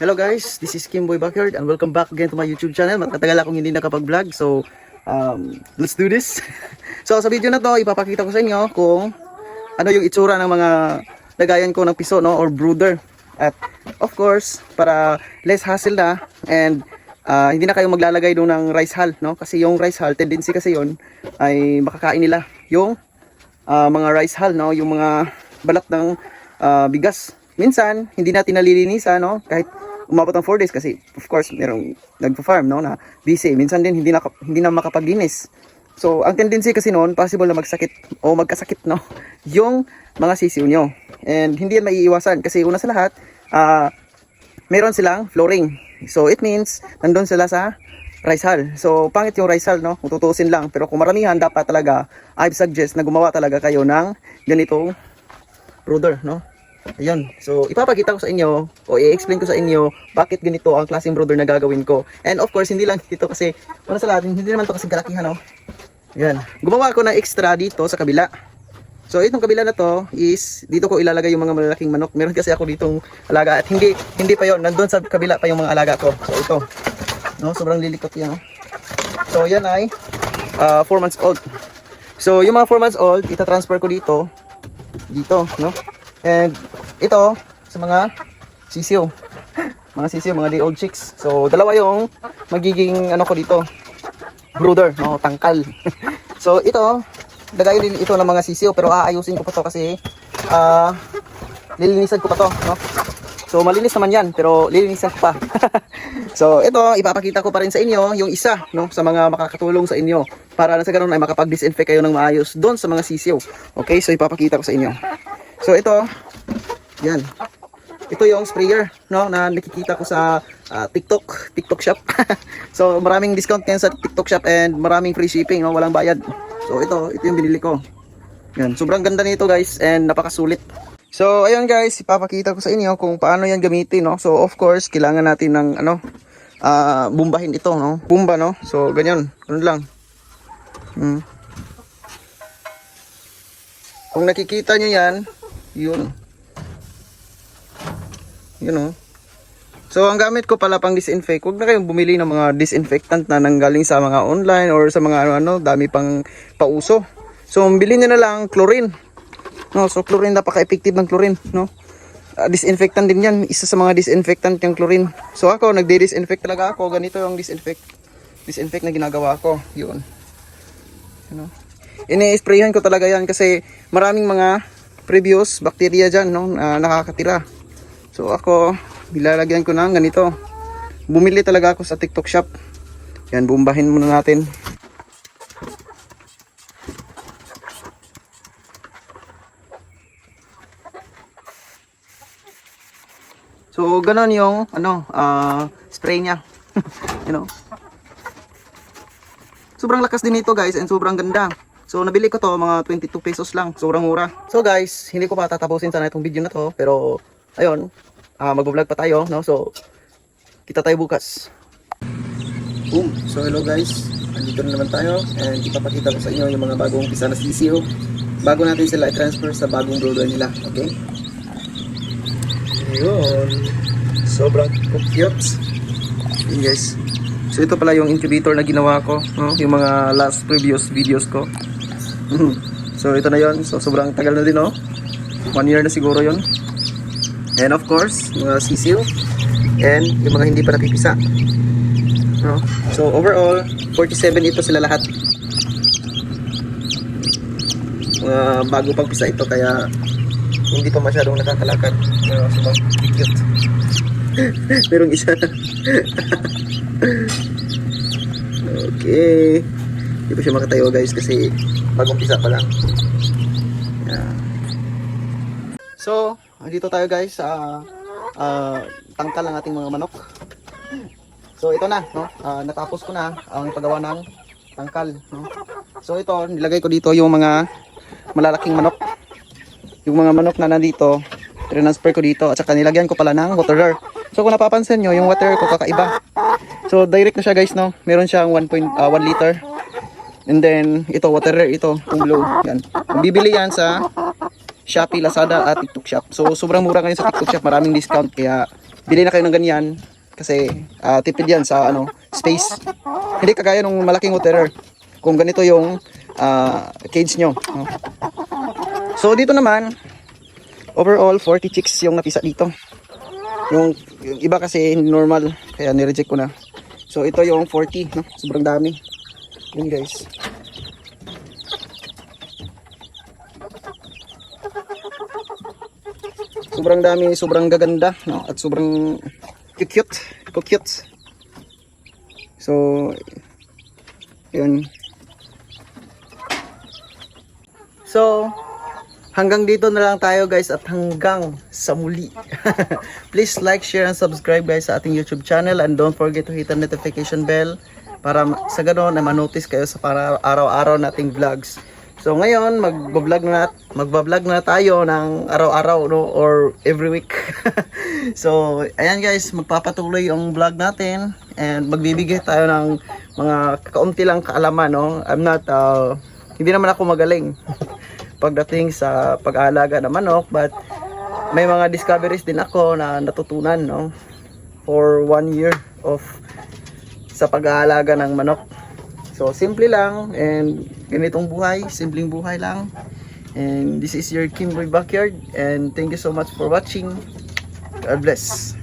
Hello guys, this is Kimboy Backyard and welcome back again to my YouTube channel. Matatagal akong hindi nakapag-vlog so um, let's do this. so sa video na to, ipapakita ko sa inyo kung ano yung itsura ng mga lagayan ko ng piso no or brooder. At of course, para less hassle na and ah, hindi na kayo maglalagay doon ng rice hull no kasi yung rice hull tendency kasi yon ay makakain nila yung ah, mga rice hull no yung mga balat ng ah, bigas minsan hindi natin nalilinisan no kahit umabot ng 4 days kasi of course merong nagfa-farm no na busy minsan din hindi na hindi na makapaglinis so ang tendency kasi noon possible na magsakit o magkasakit no yung mga sisiw nyo and hindi yan maiiwasan kasi una sa lahat ah meron silang flooring. So it means nandun sila sa rice hull. So pangit yung rice hull no, kung tutuusin lang. Pero kung maramihan dapat talaga I suggest na gumawa talaga kayo ng ganitong brooder no. Ayun. So ipapakita ko sa inyo o i-explain ko sa inyo bakit ganito ang klaseng brooder na gagawin ko. And of course hindi lang dito kasi una sa lahat hindi naman to kasi kalakihan no. Yan. Gumawa ako ng extra dito sa kabila. So itong kabila na to is dito ko ilalagay yung mga malalaking manok. Meron kasi ako ditong alaga at hindi hindi pa yon. Nandoon sa kabila pa yung mga alaga ko. So ito. No, sobrang lilikot yan. No? So yan ay 4 months old. So yung mga 4 months old, ita-transfer ko dito. Dito, no? And ito sa mga sisiyo. Mga sisiyo, mga day old chicks. So dalawa yung magiging ano ko dito. Brooder, no, tangkal. so ito, lagay din ito ng mga sisiyo pero aayusin ko pa to kasi ah lilinisan ko pa to no so malinis naman yan pero lilinisan ko pa so ito ipapakita ko pa rin sa inyo yung isa no sa mga makakatulong sa inyo para na sa ganun ay makapag-disinfect kayo ng maayos doon sa mga sisiyo okay so ipapakita ko sa inyo so ito yan. Ito yung sprayer no na nakikita ko sa ah, TikTok TikTok shop. So maraming discount ngayon sa TikTok shop and maraming free shipping no walang bayad. So ito ito yung binili ko. Yan sobrang ganda nito guys and napakasulit. So ayun guys ipapakita ko sa inyo kung paano yan gamitin no. So of course kailangan natin ng ano ah bumbahin ito no. Bumba no. So ganyan ganun lang. Hmm. kung nakikita nyo yan yun yun oh. So ang gamit ko pala pang disinfect, huwag na kayong bumili ng mga disinfectant na nanggaling sa mga online or sa mga ano, ano dami pang pauso. So bili niyo na lang chlorine. No, so chlorine napaka-effective ng chlorine, no? Ah, disinfectant din 'yan, isa sa mga disinfectant yung chlorine. So ako nagde-disinfect talaga ako, ganito yung disinfect. Disinfect na ginagawa ko, 'yun. Ano? Ini-sprayan ko talaga 'yan kasi maraming mga previous bacteria diyan, no, na nakakatira. So ako, nilalagyan ko ng ganito. Bumili talaga ako sa TikTok shop. Yan, bumbahin muna natin. So, ganon yung, ano, ah, spray niya. you know. Sobrang lakas din ito guys and sobrang ganda. So nabili ko to mga 22 pesos lang. Sobrang mura. So guys, hindi ko pa tatapusin sana itong video na to. Pero ayun, ah magbo-vlog pa tayo. No? So kita tayo bukas. Boom. So hello guys. Andito na naman tayo. And ipapakita ko sa inyo yung mga bagong pisa na CCO. Bago natin sila i-transfer sa bagong brother nila. Okay? Ayun. Sobrang cute. Guys. So ito pala yung incubator na ginawa ko, no? yung mga last previous videos ko. so ito na yon. So sobrang tagal na din, no? One year na siguro yon. And of course, mga sisiw and yung mga hindi pa napipisa. No? So overall, 47 ito sila lahat. Mga bago pang pisa ito kaya hindi pa masyadong nakakalakad. Pero sobrang cute. Merong isa. okay. Hindi pa siya makatayo guys kasi bagong pisa pa lang. Yeah. So, dito tayo guys sa ah, tangkal ng ating mga manok. So ito na, no? Ah, natapos ko na ang paggawa ng tangkal, no? So ito, nilagay ko dito yung mga malalaking manok. Yung mga manok na nandito, transfer ko dito at saka nilagyan ko pala ng waterer. So kung napapansin nyo, yung water ko kakaiba. So direct na siya guys, no? Meron siyang 1.1 liter. And then ito waterer ito, kung blue. Yan. Bibili yan sa Shopee, Lazada at TikTok Shop. So sobrang mura ngayon sa TikTok Shop, maraming discount kaya bili na kayo ng ganyan kasi ah, tipid yan sa ano space. Hindi kagaya ng malaking waterer. Kung ganito yung ah, cage nyo. So dito naman, overall 40 chicks yung napisa dito. Yung, yung iba kasi normal, kaya nireject ko na. So ito yung 40, no? sobrang dami. Yun guys. Sobrang dami, sobrang gaganda, no? At sobrang cute, cute. So, yun. So, hanggang dito na lang tayo guys at hanggang sa muli. Please like, share, and subscribe guys sa ating YouTube channel and don't forget to hit the notification bell para sa ganoon na ma-notice kayo sa para araw-araw nating vlogs. So ngayon, magbablog na magbablog na tayo ng araw-araw no or every week. so, ayan guys, magpapatuloy yung vlog natin and magbibigay tayo ng mga kaunti lang kaalaman no. I'm not uh, hindi naman ako magaling pagdating sa pag-aalaga ng manok but may mga discoveries din ako na natutunan no for one year of sa pag-aalaga ng manok. So, simple lang and ganitong buhay, simpleng buhay lang. And this is your Kimboy Backyard and thank you so much for watching. God bless.